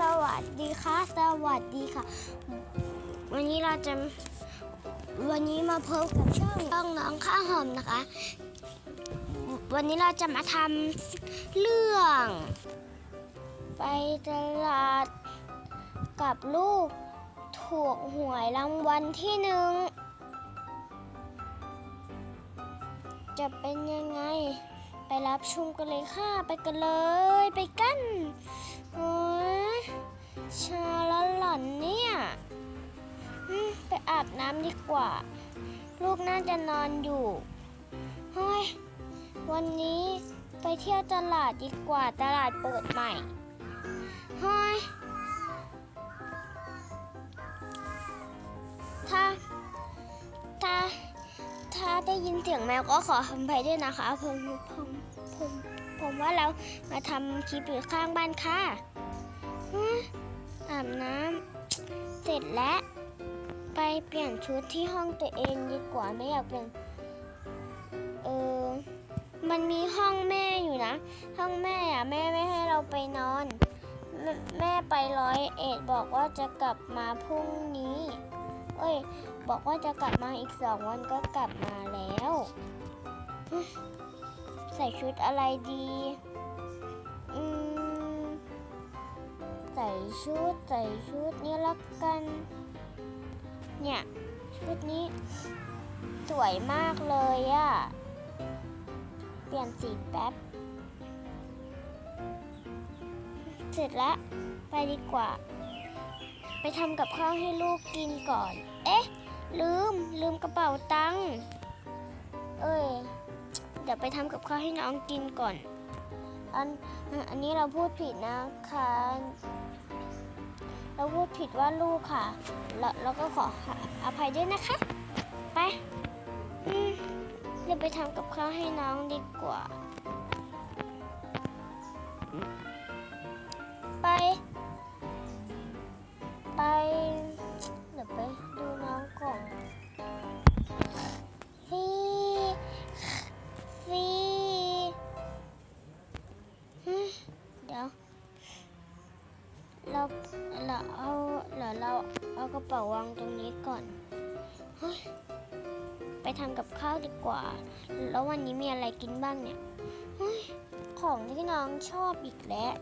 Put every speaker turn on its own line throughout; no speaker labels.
สวัสดีค่ะ สวัสดีค่ะ วันนี้เราจะวันนี้มาพบกับช่องช่องน้องข้าวหอมนะคะ วันนี้เราจะมาทำเรื่อง ไปตลาดกับลูกถูกหวยรางวัลที่หนึ่งจะเป็นยังไง ไปรับชมกันเลยค่ะ ไปกันเลย ไปกัน อาบน้ำดีกว่า ลูกน่าจะนอนอยู่เฮ้ยวันนี้ไปเที่ยวตลาดดีกว่าตลาดเปิดใหม่เฮ้ยถ้าถ้าถ้าได้ยินเสียงแมวก็ขออภัยด้วยนะคะผมผมผมผมว่าเรามาทำคลิปอยู่ข้างบ้านค่ะอาบน้ำเสร็จแล้ว เปลี่ยนชุดที่ห้องตัวเองดีกว่าไม่อยากเปลี่ยนเออมันมีห้องแม่อยู่นะ ห้องแม่อะแม่ไม่ให้เราไปนอนแม่แม่ไปร้อยเอ็ดบอกว่าจะกลับมาพรุ่งนี้ เอ้ย บอกว่าจะกลับมาอีกสองวันก็กลับมาแล้ว ใส่ชุดอะไรดีอืมใส่ชุดใส่ชุดนี้ละกัน เนี่ย ชุดนี้สวยมากเลยอะเปลี่ยนสีแป๊บ เสร็จแล้ว ไปดีกว่า ไปทำกับข้าวให้ลูกกินก่อน เอ๊ะ ลืม ลืมกระเป๋าตังค์ เอ้ย เดี๋ยวไปทำกับข้าวให้น้องกินก่อน อัน อันนี้เราพูดผิดนะคะ เราพูดผิดว่าลูกค่ะ แล้วเราก็ขออภัยด้วยนะคะ ไปเดี๋ยวไปทำกับข้าวให้น้องดีกว่า ไป ไป เดี๋ยวเราเอากระเป๋าวางตรงนี้ก่อน ไปทำกับข้าวดีกว่า แล้ววันนี้มีอะไรกินบ้างเนี่ยเฮ้ยของที่น้องชอบอีกแล้ว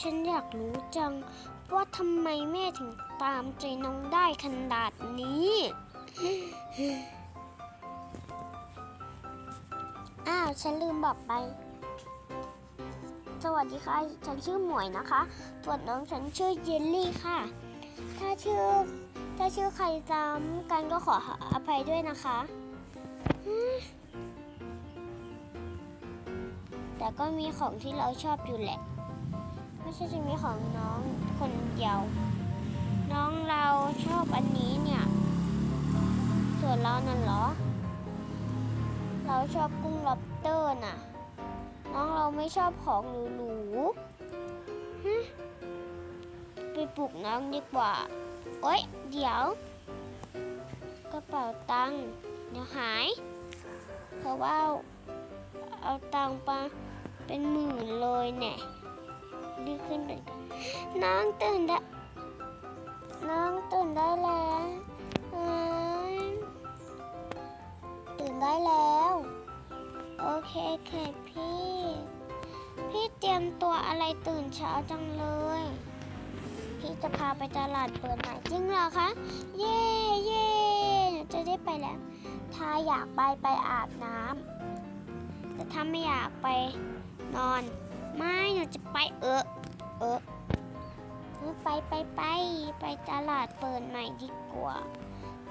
ฉันอยากรู้จังว่าทำไมแม่ถึงตามใจน้องได้ขนาดนี้ อ้าว ฉันลืมบอกไป สวัสดีค่ะ ฉันชื่อหมวยนะคะส่วนน้องฉันชื่อเยลลี่ค่ะ ถ้าชื่อ ถ้าชื่อใครจำกันก็ขออภัยด้วยนะคะ แต่ก็มีของที่เราชอบอยู่แหละ ไม่ใช่จะมีของน้องคนเดียว น้องเราชอบอันนี้เนี่ย ส่วนเรานั่นเหรอ เราชอบกุ้งล็อบเตอร์น่ะ น้องเราไม่ชอบของหรูๆฮะไปปลุกน้องดีกว่า โอ๊ย เดี๋ยว กระเป๋าตังค์เดี๋ยวหาย เพราะว่าเอาตังค์ไปเป็นหมื่นเลยเนี่ยดีขึ้นเป็นน้องตื่นได้น้องตื่นได้แล้ว ตื่นได้แล้ว โอเคค่ะพี่ พี่เตรียมตัวอะไรตื่นเช้าจังเลย พี่จะพาไปตลาดเปิดใหม่จริงเหรอคะ เย่เย่หนูจะได้ไปแล้ว ถ้าอยากไปไปอาบน้ำแต่ถ้าไม่อยากไปนอน ไม่หนูจะไปเออเออเออไปไปไปไปตลาดเปิดใหม่ดีกว่า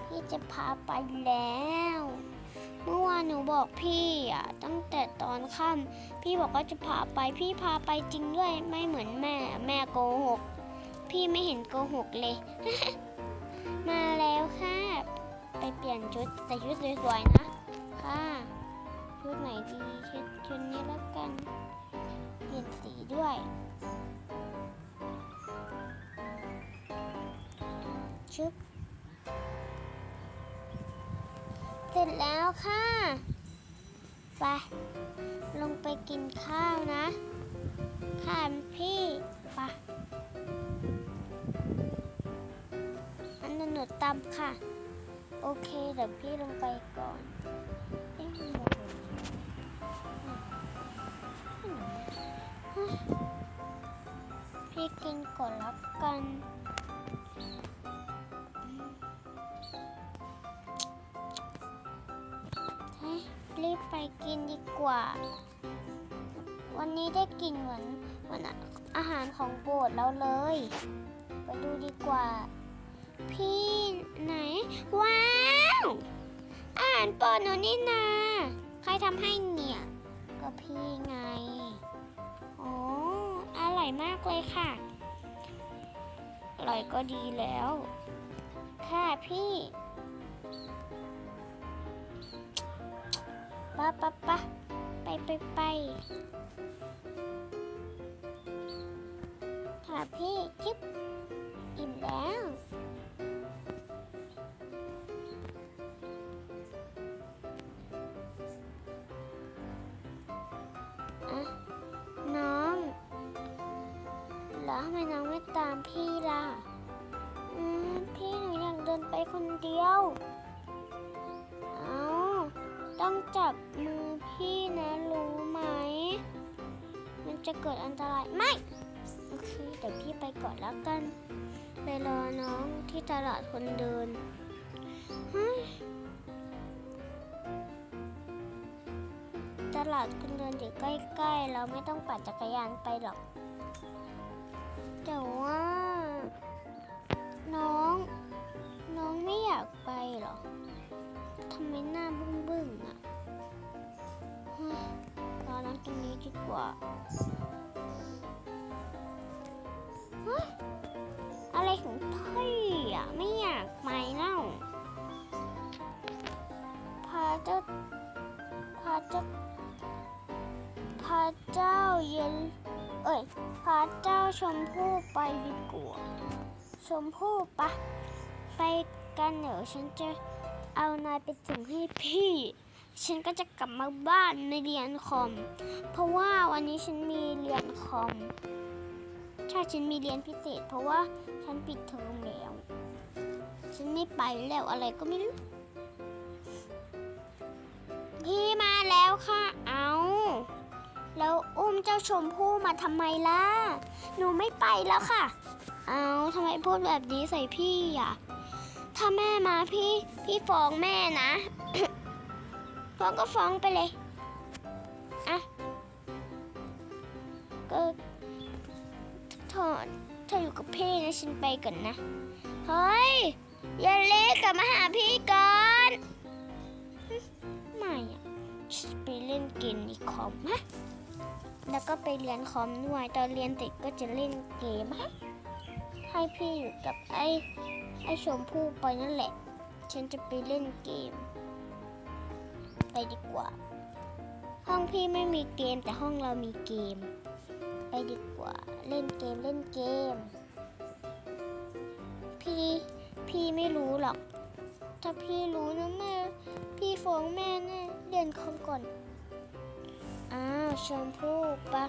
พี่จะพาไปแล้ว เมื่อวานหนูบอกพี่อะตั้งแต่ตอนค่ำพี่บอกว่าจะพาไปพี่พาไปจริงด้วยไม่เหมือนแม่แม่โกหก พี่ไม่เห็นโกหกเลย มาแล้วค่ะ ไปเปลี่ยนชุดใส่ชุดสวยๆนะค่ะชุดไหนดีชุดชุดนี้แล้วกัน เปลี่ยนสีด้วยชึบ เสร็จแล้วค่ะ ไป ลงไปกินข้าวนะค่ะพี่ไปะอันนั้นหนูตามค่ะ โอเค เดี๋ยวพี่ลงไปก่อนเอ๊ะพี่กินก่อนแล้วกัน รีบไปกินดีกว่า วันนี้ได้กลิ่นเหมือนเหมือนอาหารของโปรดเราเลย ไปดูดีกว่า พี่ไหน ว้าวอาหารโปรดหนูนี่นา ใครทำให้เนี่ย ก็พี่ไง โอ้อร่อยมากเลยค่ะอร่อยก็ดีแล้ว ค่ะพี่ ปะปะปะไปไปไปค่ะพี่จิ๊บอิ่มแล้วอะน้อง แล้วทำไมน้องไม่ตามพี่ล่ะ อืม พี่หนูอยากเดินไปคนเดียว ต้องจับมือพี่นะรู้ไหม มันจะเกิดอันตรายไม่ โอเคเดี๋ยวพี่ไปก่อนแล้วกัน ไปรอน้องที่ตลาดคนเดินตลาดคนเดินอยู่ใกล้ๆ เราไม่ต้องปั่นจักรยานไปหรอก แต่ว่า น้อง น้องไม่อยากไปหรอ ทำไมหน้าบึ้งบึ้งๆอะรอนั่งตรงนี้ดีกว่าอะไรของพี่อะไม่อยากไปเล่าพาเจ้าพาเจ้าพระเจ้าเย็นเอ้ยพระเจ้าชมพู่ไปดีกว่าชมพู่ปะไปกันเดี๋ยวฉันจะ เอานายไปส่งให้พี่ ฉันก็จะกลับมาบ้านในเรียนคอม เพราะว่าวันนี้ฉันมีเรียนคอม ใช่ฉันมีเรียนพิเศษ เพราะว่าฉันปิดเทอมแล้ว ฉันไม่ไปแล้วอะไรก็ไม่รู้ พี่มาแล้วค่ะ เอาแล้วอุ้มเจ้าชมพู่มาทำไมล่ะ หนูไม่ไปแล้วค่ะ เอาทำไมพูดแบบนี้ใส่พี่อะ ถ้าแม่มาพี่พี่ฟ้องแม่นะฟ้องก็ฟ้องไปเลยอะก็ถอดเธออยู่กับพี่นะฉันไปก่อนนะ เฮ้ย อย่าเล็กกลับมาหาพี่ก่อนไม่อะฉันไปเล่นเกมในคอมฮะแล้วก็ไปเรียนคอมด้วย ตอนเรียนเสร็จก็จะเล่นเกมฮะให้พี่อยู่กับไอ้ ไอ้ชมพู่ไปนั่นแหละ ฉันจะไปเล่นเกม ไปดีกว่า ห้องพี่ไม่มีเกมแต่ห้องเรามีเกม ไปดีกว่า เล่นเกมเล่นเกม พี่พี่ไม่รู้หรอก ถ้าพี่รู้นะแม่ พี่ฟ้องแม่แน่เรียนคอมก่อน อ้าวชมพู่ปะ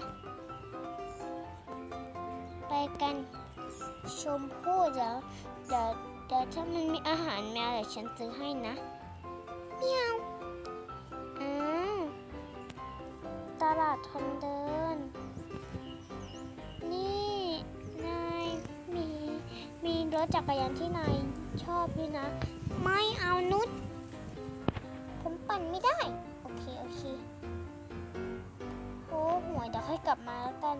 ไปกันชมพู่เดี๋ยวเดี๋ยว เดี๋ยวถ้ามันมีอาหารแมวเดี๋ยวฉันซื้อให้นะเมียวอ้าวตลาดคนเดิน นี่นายมีมีรถจักรยานที่นายชอบด้วยนะ ไม่เอานุชผมปั่นไม่ได้ โอเค โอเคโอ้หวยเดี๋ยวค่อยกลับมาแล้วกัน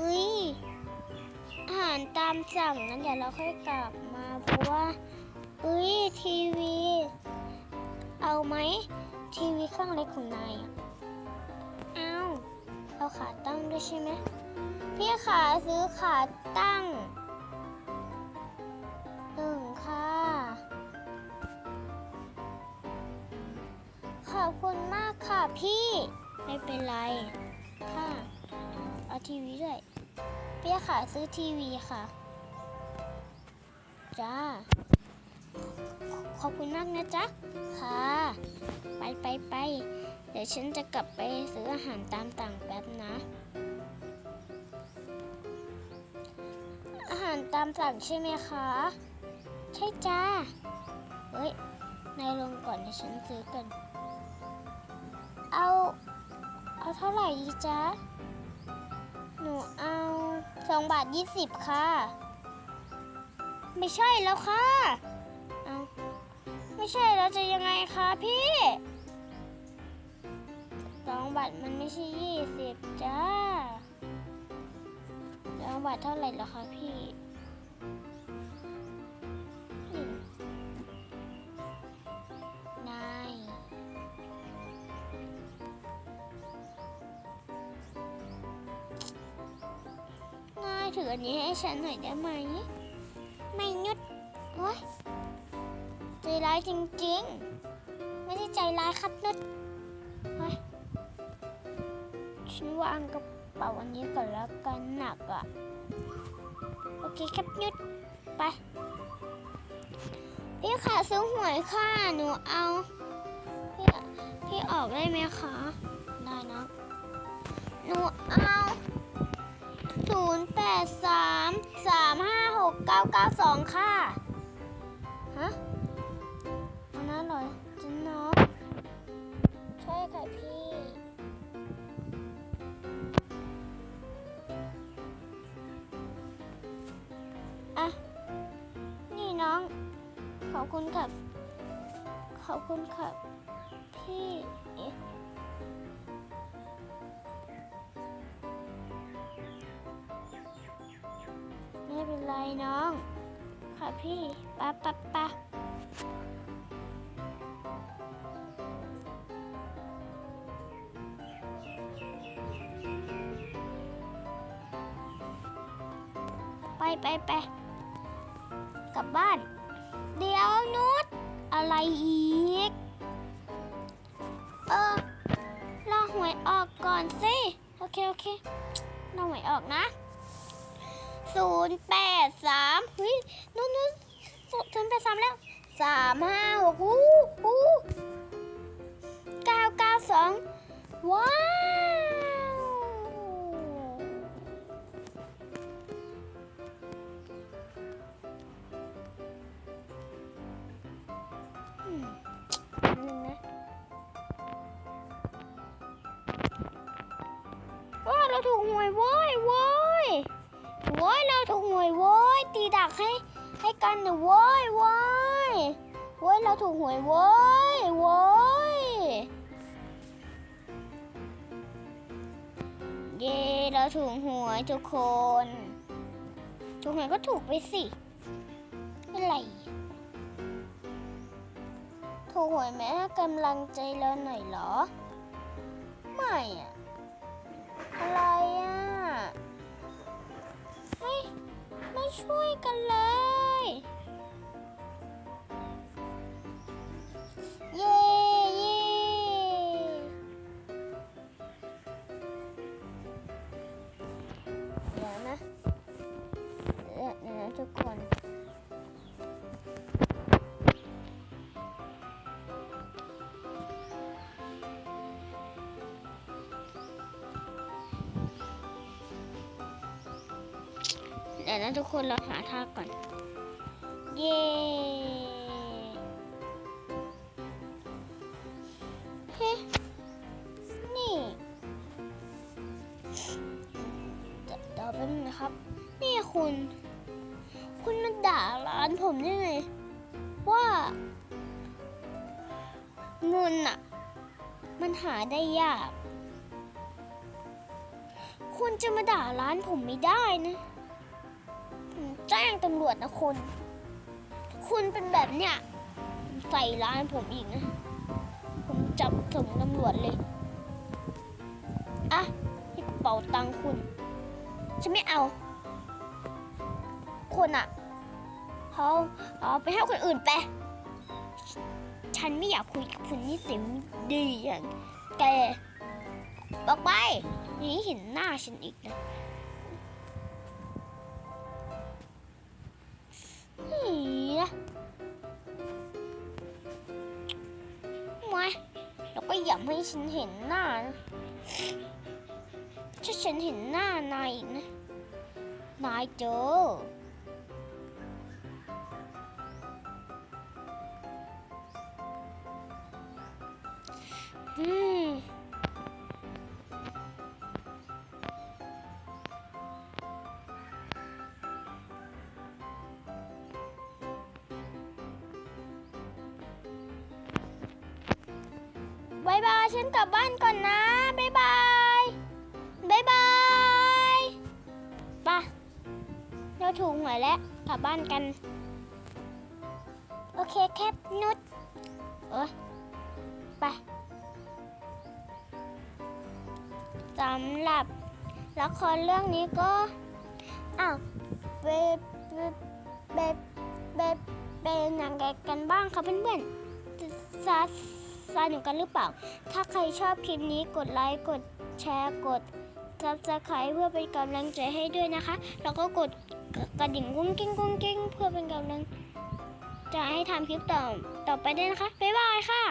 เฮ้ย อาหารตามสั่งงั้นเดี๋ยวเราค่อยกลับมาเพราะว่าเอ้ยทีวี เอาไหมทีวีข้างเล็กของนายอะเอาเอาขาตั้งด้วยใช่ไหมพี่ขาซื้อขาตั้งหนึ่งค่ะ ขอบคุณมากค่ะพี่ ไม่เป็นไร เอาทีวีด้วย เปียค่ะซื้อทีวีค่ะ จ้า ขอบคุณมากนะจ๊ะ ค่ะ ไปไปไป เดี๋ยวฉันจะกลับไปซื้ออาหารตามต่างแป๊บนะ อาหารตามสั่งใช่ไหมคะ ใช่จ้า เฮ้ย นายลงก่อนเดี๋ยวฉันซื้อกัน เอา เอาเท่าไหร่ดีจ๊ะ นูเอาสองบาทยี่สิบค่ะ ไม่ใช่แล้วค่ะเอาไม่ใช่แล้วจะยังไงคะพี่สองบาทมันไม่ใช่ยี่สิบจ้าสองบาทเท่าไหร่แล้วคะพี่ ถืออันนี้ให้ฉันหน่อยได้ไหม ไม่นุดโอ๊ยใจร้ายจริงๆ ไม่ได้ใจร้ายครับนุดโอ๊ยฉันวางกระเป๋าอันนี้ก่อนแล้วกันหนักอะ่ะ โอเคครับนุดไปพี่ขาซื้อหวยค่ะ หนูเอา พี่พี่ออกได้ไหมคะ ได้นะ หนูเอา ศูนย์แปดสามสามห้าหกเก้าเก้าสองค่ะ ฮะอันนั้นเหรอจินน้องใช่ค่ะพี่อะนี่น้อง ขอบคุณครับ ขอบคุณครับ พี่ น้อง ค่ะพี่ปะปะปะไปไปไปกลับบ้าน เดี๋ยวนุชอะไรอีก เออรอหวยออกก่อนสิ โอเค โอเครอหวยออกนะ ศูนย์แปดสามเฮ้ยนู้นสนศูนย์แปดสามแล้วสามห้าหกหูหูเก้าเก้าสองว้าว ยตีดักให้ให้กันหน่อยโว้ยโว้ยโว้ยเราถูกหวยโว้ยโว้ยเย้เราถูกหวยทุกคนถูกหวยก็ถูกไปสิไม่ไรถูกหวยแม่กำลังใจเราหน่อยเหรอ ไม่อะอะไรอะ ช่วยกันเลย นะทุกคนเราหาท่าก่อน เย้เฮ้นี่เดี๋ยวแป๊บนึงนะครับ นี่คุณ คุณมาด่าร้านผมได้ไง ว่าเงินอะมันหาได้ยาก คุณจะมาด่าร้านผมไม่ได้นะ แจ้งตำรวจนะคุณ คุณเป็นแบบเนี้ยใส่ร้านผมอีกนะ ผมจับส่งตำรวจเลย อะนี่กระเป๋าตังค์คุณ ฉันไม่เอาคุณอะเขาเอาไปให้คนอื่นไป ฉันไม่อยากคุยกับคุณนี่เสียงดีอย่างแกบอกไปนี่เห็นหน้าฉันอีกนะ อย่าให้ฉันเห็นหน้านะถ้าฉันเห็นหน้านายอีกนะ นายเจอ อืม ฉันกลับบ้านก่อนนะบายบายบายบายไปะเราถูกหวยแล้วกลับบ้านกัน โอเคแคปนุชเอ้ยไปสำหรับละครเรื่องนี้ก็ อ้าวเบเบเบเบเป็นยังไงกันบ้างคะเพื่อนๆซา ซาหนูกันหรือเปล่า ถ้าใครชอบคลิปนี้กดไลค์กดแชร์กด subscribe เพื่อเป็นกำลังใจให้ด้วยนะคะ แล้วก็กดกระดิ่งกุ้งกิ้งกุ้งกิ้งเพื่อเป็นกำลังใจให้ทำคลิปต่อต่อไปด้วยนะคะ บ๊ายบายค่ะ